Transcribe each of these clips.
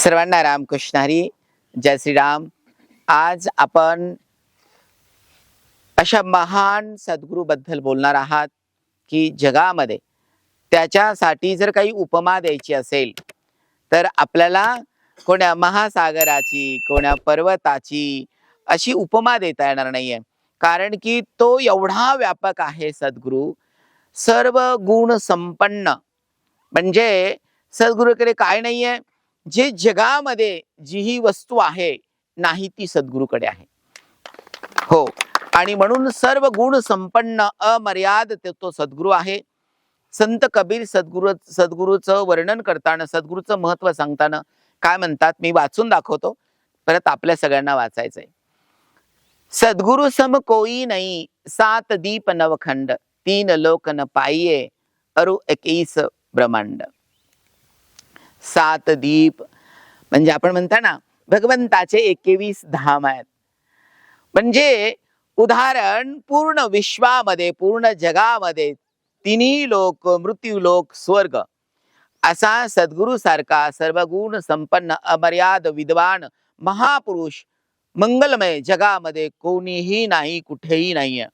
सर्वांना रामकृष्ण हरी. जय श्रीराम. आज आपण अशा महान सद्गुरूबद्दल बोलणार आहात की जगामध्ये त्याच्यासाठी जर काही उपमा द्यायची असेल तर आपल्याला कोण्या महासागराची कोण्या पर्वताची अशी उपमा देता येणार नाहीये. कारण की तो एवढा व्यापक आहे सद्गुरू. सर्व गुण संपन्न. म्हणजे सद्गुरूकडे काय नाहीये? जे जगामध्ये जी ही वस्तू आहे नाही ती सद्गुरूकडे आहे. हो आणि म्हणून सर्व गुण संपन्न अमर्याद तो सद्गुरू आहे. संत कबीर सद्गुरू सद्गुरूचं वर्णन करताना सद्गुरूचं महत्त्व सांगताना काय म्हणतात? मी वाचून दाखवतो. परत आपल्या सगळ्यांना वाचायचंय. सद्गुरु सम कोई नाही सात दीप नवखंड तीन लोक न पाहिये अरु एकईस ब्रह्मांड. सात दीप. म्हणजे आपण म्हणता ना भगवंताचे एकवीस धाम आहेत. म्हणजे उदाहरण पूर्ण विश्वामध्ये पूर्ण जगामध्ये तिन्ही लोक मृत्यू लोक स्वर्ग. असा सद्गुरु सारखा सर्व गुण संपन्न अमर्याद विद्वान महापुरुष मंगलमय जगामध्ये कोणीही नाही कुठेही नाहीये.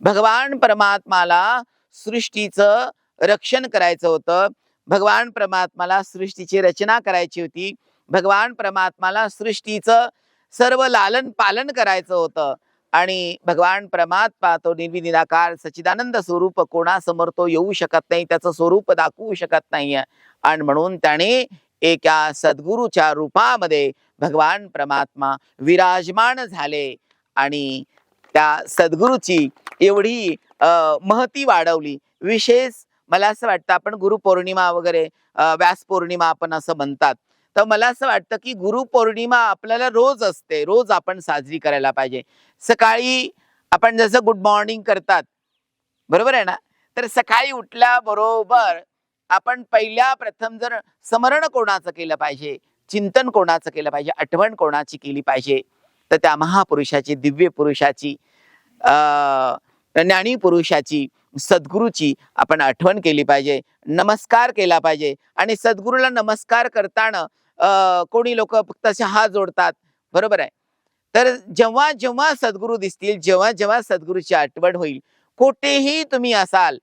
भगवान परमात्माला सृष्टीचं रक्षण करायचं होतं. भगवान परमात्माला सृष्टीची रचना करायची होती. भगवान परमात्माला सृष्टीचं सर्व लालन पालन करायचं होतं. आणि भगवान परमात्मा तो निर्विनिराकार सच्चिदानंद स्वरूप कोणासमोर तो येऊ शकत नाही त्याचं स्वरूप दाखवू शकत नाहीये. आणि म्हणून त्याने एका सद्गुरूच्या रूपामध्ये भगवान परमात्मा विराजमान झाले. आणि त्या सद्गुरूची एवढी महती वाढवली. विशेष मला असं वाटतं आपण गुरुपौर्णिमा वगैरे व्यास पौर्णिमा आपण असं म्हणतात. तर मला असं वाटतं की गुरुपौर्णिमा आपल्याला रोज असते रोज आपण साजरी करायला पाहिजे. सकाळी आपण जसं गुड मॉर्निंग करतात बरोबर आहे ना? तर सकाळी उठल्याबरोबर आपण पहिल्या प्रथम जर स्मरण कोणाचं केलं पाहिजे चिंतन कोणाचं केलं पाहिजे आठवण कोणाची केली पाहिजे तर त्या महापुरुषाची दिव्य पुरुषाची ज्ञानी पुरुषाची सद्गुरूची आपण आठवण केली पाहिजे नमस्कार केला पाहिजे आणि सद्गुरूला नमस्कार करताना कोणी लोक फक्त असे हात जोडतात बरोबर आहे? तर जेव्हा जेव्हा सद्गुरू दिसतील जेव्हा जेव्हा सद्गुरूची आठवण होईल कुठेही तुम्ही असाल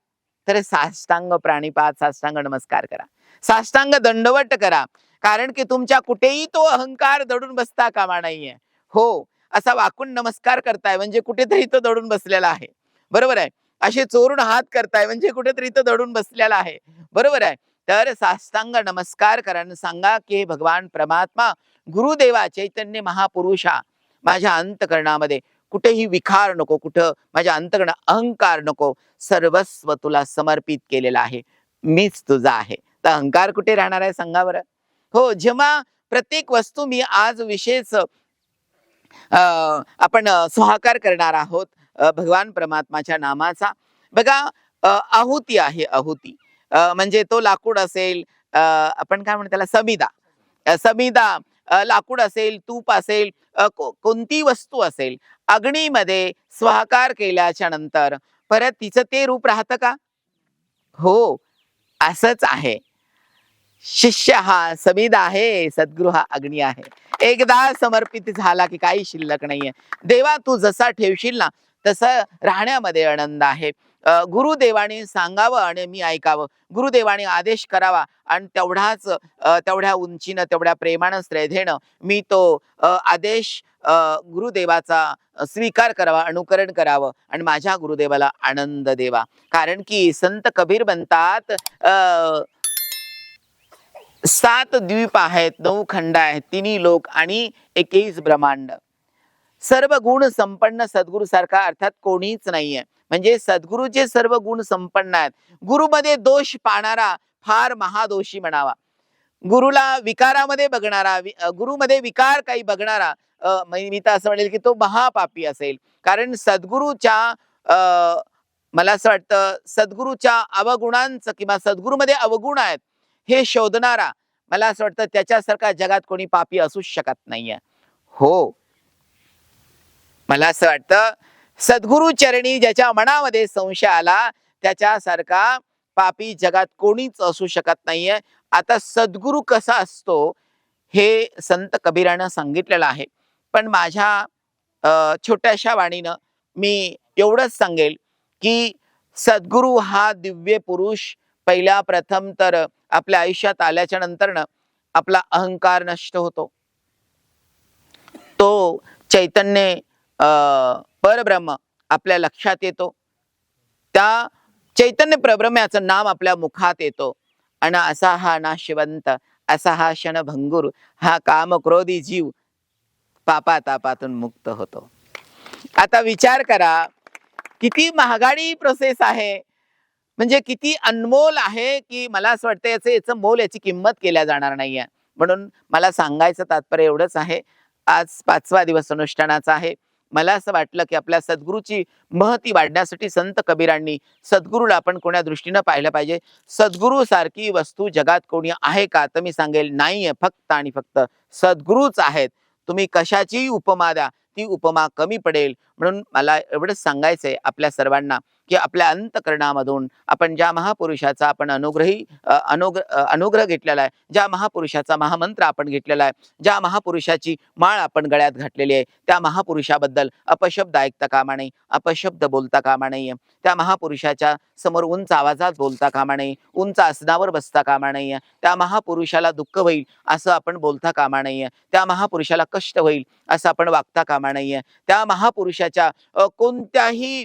तर साष्टांग प्राणीपात साष्टांग नमस्कार करा. साष्टांग दंडवट करा कारण की तुमच्या कुठेही तो अहंकार दडून बसता कामा नाहीये. हो असा वाकून नमस्कार करताय म्हणजे कुठेतरी तो दडून बसलेला आहे. बरोबर आहे? असे चोरून हात करताय म्हणजे कुठेतरी तर दडून बसलेला आहे. बरोबर आहे? तर साष्टांग नमस्कार करा सांगा की भगवान परमात्मा गुरुदेवा चैतन्य महापुरुषा माझ्या अंतकरणामध्ये कुठेही विखार नको कुठं माझ्या अंतकरण अहंकार नको सर्वस्व तुला समर्पित केलेलं आहे. मीच तुझा आहे. तर अहंकार कुठे राहणार आहे सांगा बरं? हो जेव्हा प्रत्येक वस्तू मी आज विशेष अं, आपण सुहाकार करणार आहोत भगवान परमात्माच्या नामाचा. बघा आहुती आहे आहुती. म्हणजे तो लाकूड असेल आपण काय म्हणतो त्याला समिदा. समिदा लाकूड असेल तूप असेल को- कोणती वस्तू असेल अग्नीमध्ये स्वाकार केल्याच्यानंतर परत तिचं ते रूप राहतं का? हो असंच आहे. शिष्य हा समिदा आहे सद्गृह हा अग्नी आहे. एकदा समर्पित झाला की काही शिल्लक नाहीये. देवा तू जसा ठेवशील ना तसं राहण्यामध्ये आनंद आहे. गुरुदेवाने सांगावं आणि मी ऐकावं. गुरुदेवाने आदेश करावा आणि तेवढाच तेवढ्या उंचीनं तेवढ्या प्रेमानं श्रेधेनं मी तो आदेश गुरुदेवाचा स्वीकार करावा अनुकरण करावं आणि माझ्या गुरुदेवाला आनंद देवा. कारण की संत कबीर म्हणतात सात द्वीप आहेत नऊ खंड आहेत तिन्ही लोक आणि एकवीस ब्रह्मांड. सर्व गुण संपन्न सद्गुरू सारखा अर्थात कोणीच नाहीये. म्हणजे सद्गुरूचे सर्व गुण संपन्न आहेत. गुरुमध्ये दोष पाहणारा फार महादोषी म्हणावा. गुरुला विकारामध्ये बघणारा गुरुमध्ये विकार काही बघणारा मी तर असं म्हणेल की तो महापापी असेल. कारण सद्गुरूच्या मला असं वाटतं सद्गुरूच्या अवगुणांचं किंवा सद्गुरूमध्ये अवगुण आहेत हे शोधणारा मला असं वाटतं त्याच्यासारखा जगात कोणी पापी असूच शकत नाहीये. हो. मला असं वाटतं सद्गुरु चरणी ज्याच्या मनामध्ये संशय आला त्याच्यासारखा पापी जगात कोणीच असू शकत नाहीये. आता सद्गुरु कसा असतो हे संत कबीरानं सांगितलेलं आहे. पण माझ्या छोट्याशा वाणीनं मी एवढंच सांगेल की सद्गुरू हा दिव्य पुरुष पहिल्या प्रथम तर आपल्या आयुष्यात आल्याच्या नंतरनं आपला अहंकार नष्ट होतो. तो चैतन्य परब्रह्म आपल्या लक्षात येतो. त्या चैतन्य परब्रह्माचं नाम आपल्या मुखात येतो. आणि असा हा नाशिवंत असा हा क्षणभंगूर हा काम क्रोधी जीव पापा तापातून मुक्त होतो. आता विचार करा किती महागाडी प्रोसेस आहे? म्हणजे किती अनमोल आहे की मला असं वाटतं याचं याचं मोल याची किंमत केल्या जाणार नाही आहे म्हणून मला सांगायचं तात्पर्य एवढंच आहे. आज पाचवा दिवस अनुष्ठानाचा आहे. मला असं वाटलं की आपल्या सद्गुरूची महती वाढण्यासाठी संत कबीरांनी सद्गुरूला आपण कोण्या दृष्टीनं पाहिलं पाहिजे? सद्गुरू सारखी वस्तू जगात कोणी आहे का? तर मी सांगेल नाहीये. फक्त आणि फक्त सद्गुरूच आहेत. तुम्ही कशाची उपमा द्या ती उपमा कमी पडेल. म्हणून मला एवढंच सांगायचंय आपल्या सर्वांना. की आपल्या अंतकरणामधून आपण ज्या महापुरुषाचा आपण अनुग्रही अनुग्र अनुग्रह घेतलेला आहे ज्या महापुरुषाचा महामंत्र आपण घेतलेला आहे ज्या महापुरुषाची माळ आपण गळ्यात घातलेली आहे त्या महापुरुषाबद्दल अपशब्द ऐकता कामा नये अपशब्द बोलता कामा नये त्या महापुरुषाच्या समोर उंच आवाजात बोलता कामा नये उंच आसनावर बसता कामा नये त्या महापुरुषाला दुःख होईल असं आपण बोलता कामा नये त्या महापुरुषाला कष्ट होईल असं आपण वागता कामा नये त्या महापुरुषाच्या कोणत्याही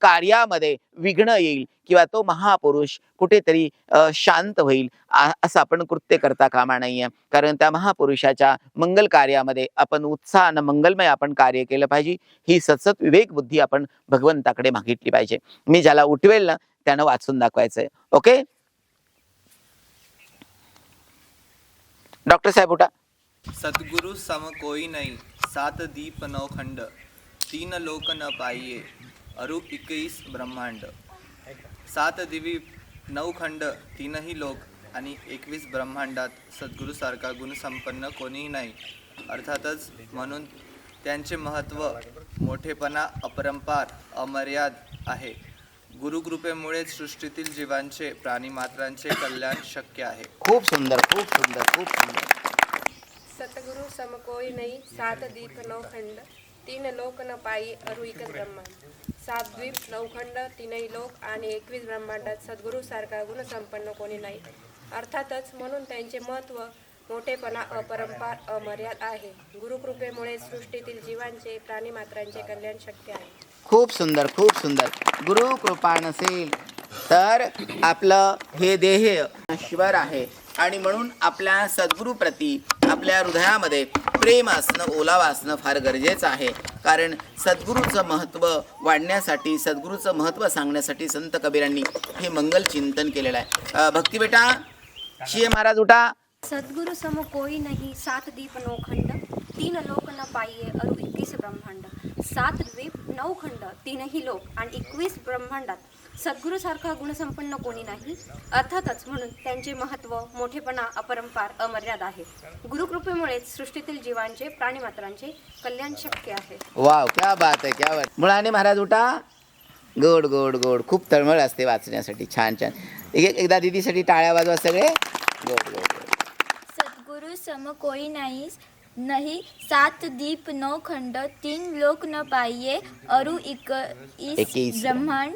कार्यामध्ये विघ्न येईल किंवा तो महापुरुष कुठेतरी शांत होईल असं आपण कृत्य करता कामा नाहीये. कारण त्या महापुरुषाच्या मंगल कार्यामध्ये आपण उत्साहानं मंगलमय आपण कार्य केलं पाहिजे. ही सतत विवेक बुद्धी आपण भगवंताकडे मागितली पाहिजे. मी ज्याला उठवेल ना त्यानं वाचून दाखवायचंय. ओके? डॉक्टर साहेब उठा. सद्गुरु सम कोई नाही सात दीप नौ खंड तीन लोक न पाहिजे अरु इक्कीस ब्रह्मांड सात दिवी नऊ खंड तीनही लोक आणि एकवीस ब्रह्मांडात सद्गुरूसारखा गुणसंपन्न कोणीही नाही. अर्थातच म्हणून त्यांचे महत्त्व मोठेपणा अपरंपार अमर्याद आहे. गुरुकृपेमुळेच सृष्टीतील जीवांचे प्राणीमात्रांचे कल्याण शक्य आहे. खूप सुंदर खूप सुंदर खूप सुंदर. सतगुरु सम कोई नहीं सात दीप नौ खंड तीन लोक न पायी अरु एकच ब्रह्मांड. सात द्वीप नऊखंड तीनही लोक आणि एकवीस ब्रह्मांडात सद्गुरू सारखा गुणसंपन्न कोणी नाही. अर्थातच म्हणून त्यांचे महत्त्व मोठेपणा अपरंपार अमर्याद आहे. गुरुकृपेमुळे सृष्टीतील जीवांचे प्राणीमात्रांचे कल्याण शक्य आहे. खूप सुंदर खूप सुंदर. गुरु कृपा नसेल तर आपलं हे देह शिवर आहे. आणि म्हणून आपल्या सद्गुरूप्रती आपल्या हृदयामध्ये प्रेम असणं ओलावा असणं फार गरजेचं आहे. कारण सद्गुरूचं महत्त्व वाढण्यासाठी सद्गुरूचं महत्त्व सांगण्यासाठी संत कबीरांनी हे मंगल चिंतन केलेलं आहे. भक्ती बेटा शिय महाराज उठा. सद्गुरु सम कोई नाही सात दीप नौ खंड तीन लोक न पाहिजे अरु एकवीस ब्रह्मांड। सात द्वीप नऊ खंड तीनही लोक आणि एकवीस ब्रह्मांडात। सद्गुरूसारखा गुणसंपन्न कोणी नाही. अर्थातच म्हणून त्यांचे महत्त्व मोठेपणा अपरंपार अमर्याद आहे. गुरुकृपेमुळेच सृष्टीतील जीवांचे प्राणीमात्रांचे कल्याण शक्य आहे. वाव क्या बात आहे क्या बात. मुळाने महाराज उठा. गोड गोड गोड. खूप तळमळ असते वाचण्यासाठी. छान छान. एक एकदा दिदीसाठी टाळ्या वाजवा सगळे. गोड गोड सद्गुरु सम कोई नहीं नहीं सात दीप नौ खंड तीन लोक न पाइये अरु इक. इस ब्रह्मांड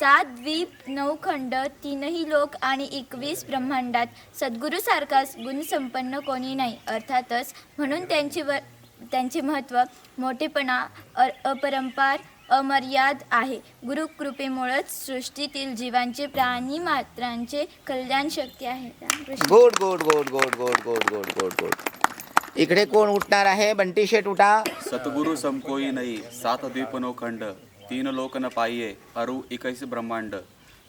सात द्वीप नऊ खंड तीनही लोक आणि एकवीस ब्रह्मांडात. सद्गुरूसारखा गुणसंपन्न कोणी नाही. अर्थातच म्हणून त्यांचे व त्यांचे महत्त्व मोठेपणा अ अपरंपार अमर्याद आहे. गुरुकृपेमुळेच सृष्टीतील जीवांचे प्राणी मात्रांचे कल्याण शक्य आहे. गोड गोड गोड गोड गोड गोड गोड गोड गोड. इकडे कोण उठणार आहे? बंटी शेट उठा. सतगुरु सम कोई नहीं. सात द्वीप नौ खंड. तीन लोक न पाये अरु एकैस ब्रह्मांड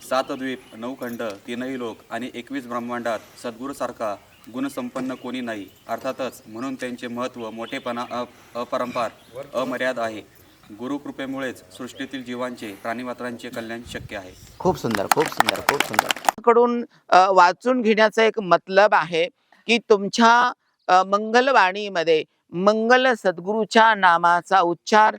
सात द्वीप नऊ खंड तीनही लोक आणि एकवीस ब्रह्मांडात सद्गुरूसारखा गुणसंपन्न कोणी नाही. अर्थातच म्हणून त्यांचे महत्त्व मोठेपणा अ अपरंपार अमर्याद आहे. गुरुकृपेमुळेच सृष्टीतील जीवांचे प्राणीमात्रांचे कल्याण शक्य आहे. खूप सुंदर खूप सुंदर खूप सुंदर. कडून वाचून घेण्याचा एक मतलब आहे की तुमच्या मंगलवाणीमध्ये मंगल सद्गुरूच्या नामाचा उच्चार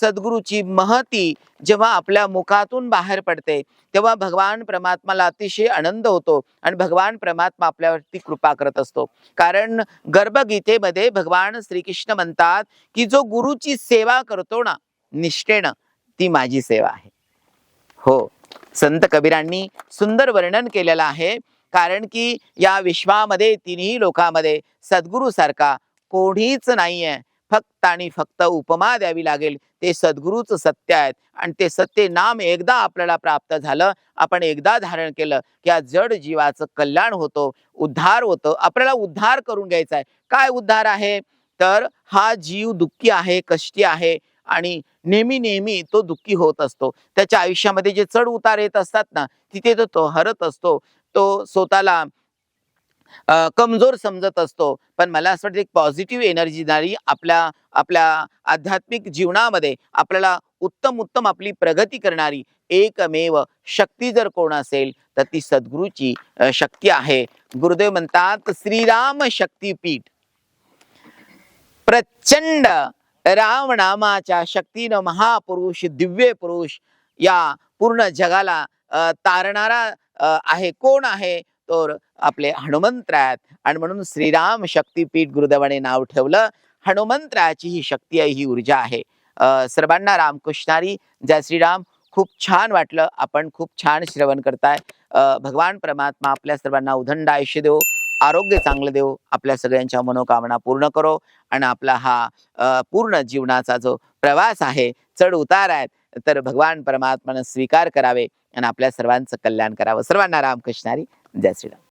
सद्गुरूची महती जेव्हा आपल्या मुखातून बाहेर पडते तेव्हा भगवान परमात्माला अतिशय आनंद होतो आणि भगवान परमात्मा आपल्यावरती कृपा करत असतो. कारण गर्भगीतेमध्ये भगवान श्रीकृष्ण म्हणतात की जो गुरुची सेवा करतो ना निष्ठेनं ती माझी सेवा आहे. हो संत कबीरांनी सुंदर वर्णन केलेलं आहे. कारण की या विश्वामध्ये तिन्ही लोकांमध्ये सद्गुरूसारखा कोणीच नाही आहे फक्त आणि फक्त उपमा द्यावी लागेल. ते सद्गुरूच सत्य आहेत. आणि ते सत्य नाम एकदा आपल्याला प्राप्त झालं आपण एकदा धारण केलं की या जड जीवाचं कल्याण होतो उद्धार होतं. आपल्याला उद्धार करून घ्यायचा आहे. काय उद्धार आहे? तर हा जीव दुःखी आहे कष्टी आहे आणि नेहमी नेहमी तो दुःखी होत असतो. त्याच्या आयुष्यामध्ये जे चढ उतार येत असतात ना तिथे तो तो हरत असतो. तो स्वतःला कमजोर समजत असतो. पण मला असं वाटतं एक पॉझिटिव्ह एनर्जी देणारी आपल्या आपल्या आध्यात्मिक जीवनामध्ये आपल्याला उत्तम उत्तम आपली प्रगती करणारी एकमेव शक्ती जर कोण असेल तर ती सद्गुरूची शक्ती आहे. गुरुदेव म्हणतात श्रीराम शक्तीपीठ. प्रचंड राम नामाच्या शक्तीनं महापुरुष दिव्य पुरुष या पूर्ण जगाला तारणारा आहे. कोण आहे? तर आपले हनुमंतरायात. आणि म्हणून श्रीराम शक्तीपीठ गुरुदेवाने नाव ठेवलं. हनुमंतरायाची ही शक्ती आहे ही ऊर्जा आहे. सर्वांना रामकृष्णारी. जय श्रीराम. खूप छान वाटलं. आपण खूप छान श्रवण करताय. भगवान परमात्मा आपल्या सर्वांना उदंड आयुष्य देव. आरोग्य चांगलं देव. आपल्या सगळ्यांच्या मनोकामना पूर्ण करो. आणि आपला हा पूर्ण जीवनाचा जो प्रवास आहे चढ उतार आहेत तर भगवान परमात्मानं स्वीकार करावे. आणि आपल्या सर्वांचं कल्याण करावं. सर्वांना रामकृष्णारी. जय श्रीराम.